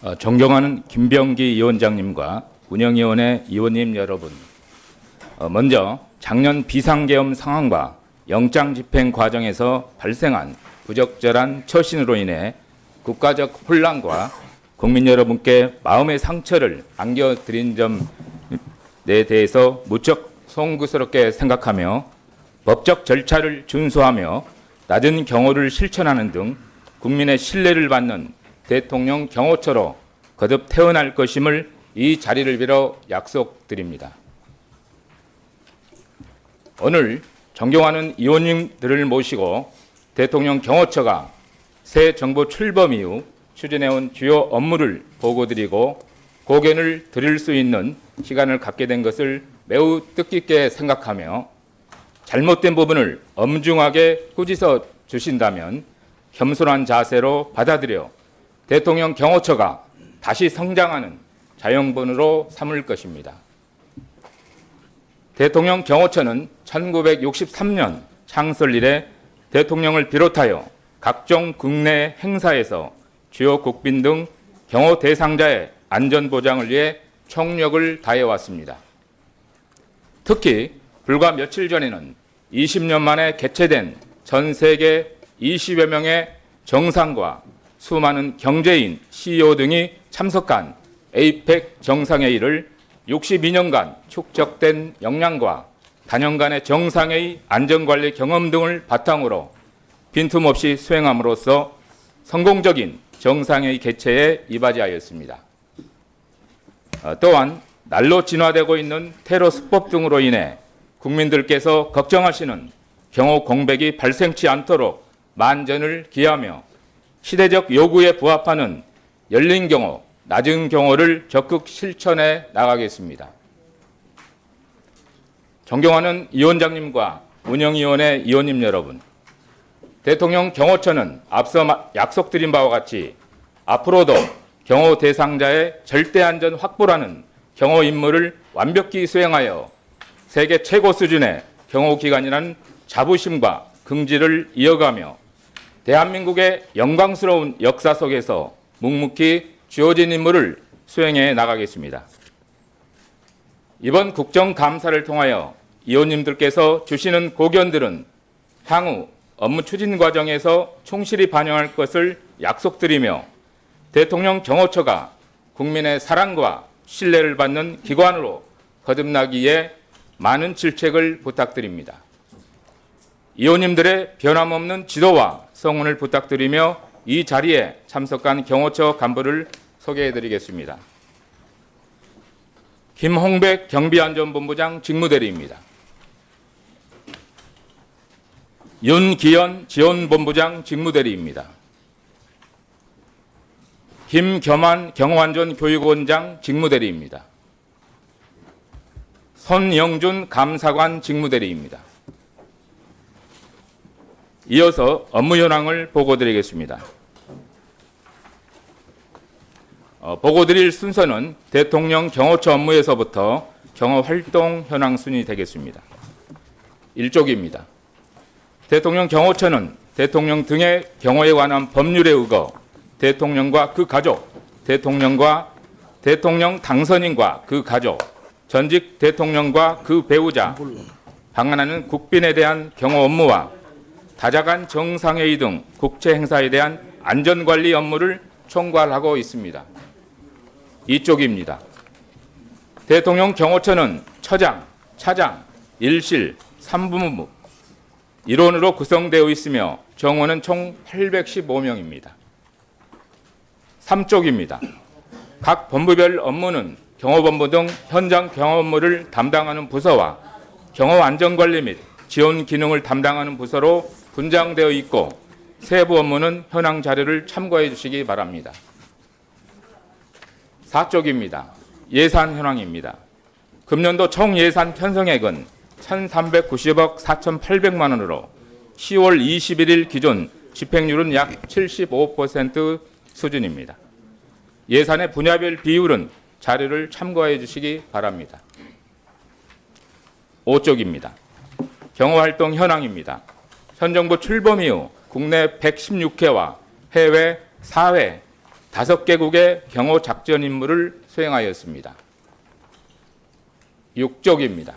어, 존경하는 김병기 위원장님과 운영위원회 위원님 여러분, 어, 먼저 작년 비상계엄 상황과 영장 집행 과정에서 발생한 부적절한 처신으로 인해 국가적 혼란과 국민 여러분께 마음의 상처를 안겨드린 점에 대해서 무척 송구스럽게 생각하며 법적 절차를 준수하며 낮은 경호를 실천하는 등 국민의 신뢰를 받는 대통령 경호처로 거듭 태어날 것임을 이 자리를 빌어 약속드립니다. 오늘 존경하는 의원님들을 모시고 대통령 경호처가 새 정부 출범 이후 추진해온 주요 업무를 보고드리고 고견을 드릴 수 있는 시간을 갖게 된 것을 매우 뜻깊게 생각하며 잘못된 부분을 엄중하게 꾸짖어 주신다면 겸손한 자세로 받아들여 대통령 경호처가 다시 성장하는 자영분으로 삼을 것입니다. 대통령 경호처는 1963년 창설 이래 대통령을 비롯하여 각종 국내 행사에서 주요 국빈 등 경호 대상자의 안전 보장을 위해 총력을 다해 왔습니다. 특히 불과 며칠 전에는 20년 만에 개최된 전 세계 20여 명의 정상과 수많은 경제인, CEO 등이 참석한 에이펙 정상회의를 62년간 축적된 역량과 단연간의 정상회의 안전관리 경험 등을 바탕으로 빈틈없이 수행함으로써 성공적인 정상회의 개최에 이바지하였습니다. 어, 또한 날로 진화되고 있는 테러 수법 등으로 인해 국민들께서 걱정하시는 경호 공백이 발생치 않도록 만전을 기하며 시대적 요구에 부합하는 열린 경호, 낮은 경호를 적극 실천해 나가겠습니다. 존경하는 위원장님과 운영위원회 위원님 여러분, 대통령 경호처는 앞서 마- 약속드린 바와 같이 앞으로도 경호 대상자의 절대 안전 확보라는 경호 임무를 완벽히 수행하여 세계 최고 수준의 경호 기관이라는 자부심과 긍지를 이어가며 대한민국의 영광스러운 역사 속에서 묵묵히 주어진 임무를 수행해 나가겠습니다. 이번 국정감사를 통하여 의원님들께서 주시는 고견들은 향후 업무 추진 과정에서 충실히 반영할 것을 약속드리며 대통령 경호처가 국민의 사랑과 신뢰를 받는 기관으로 거듭나기에 많은 질책을 부탁드립니다. 의원님들의 변함없는 지도와 성원을 부탁드리며 이 자리에 참석한 경호처 간부를 소개해드리겠습니다. 김홍백 경비안전본부장 직무대리입니다. 윤기현 지원본부장 직무대리입니다. 김겸한 경호안전 교육원장 직무대리입니다. 손영준 감사관 직무대리입니다. 이어서 업무 현황을 보고드리겠습니다. 어, 보고드릴 순서는 대통령 경호처 업무에서부터 경호 활동 현황 순위 되겠습니다. 1쪽입니다. 대통령 경호처는 대통령 등의 경호에 관한 법률에 의거 대통령과 그 가족, 대통령과 대통령 당선인과 그 가족, 전직 대통령과 그 배우자, 방한하는 국빈에 대한 경호 업무와 다자간 정상회의 등 국제 행사에 대한 안전관리 업무를 총괄하고 있습니다. 이쪽입니다. 대통령 경호처는 처장, 차장, 일실, 삼부무 일원으로 구성되어 있으며 정원은 총 815명입니다. 3쪽입니다. 각 본부별 업무는 경호본부 등 현장 경호 업무를 담당하는 부서와 경호 안전관리 및 지원 기능을 담당하는 부서로 분장되어 있고 세부 업무는 현황 자료를 참고해 주시기 바랍니다. 4쪽입니다. 예산 현황입니다. 금년도 총 예산 편성액은 1,390억 4,800만 원으로 10월 21일 기준 집행률은 약 75% 수준입니다. 예산의 분야별 비율은 자료를 참고해 주시기 바랍니다. 5쪽입니다. 경호활동 현황입니다. 현 정부 출범 이후 국내 116회와 해외 4회 다섯 개국의 경호 작전 임무를 수행하였습니다. 6쪽입니다.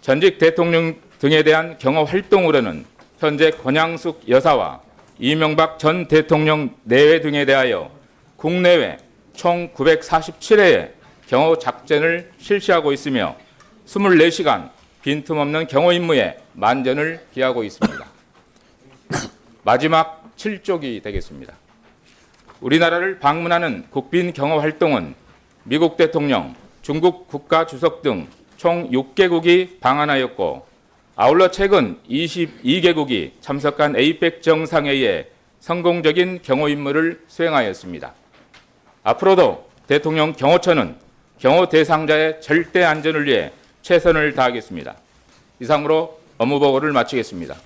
전직 대통령 등에 대한 경호 활동으로는 현재 권양숙 여사와 이명박 전 대통령 내외 등에 대하여 국내외 총 947회의 경호 작전을 실시하고 있으며 24시간 빈틈없는 경호 임무에 만전을 기하고 있습니다. 마지막 7쪽이 되겠습니다. 우리나라를 방문하는 국빈 경호 활동은 미국 대통령, 중국 국가 주석 등 총 6개국이 방한하였고 아울러 최근 22개국이 참석한 에이펙 정상회의에 성공적인 경호 임무를 수행하였습니다. 앞으로도 대통령 경호처는 경호 대상자의 절대 안전을 위해 최선을 다하겠습니다. 이상으로 업무 보고를 마치겠습니다.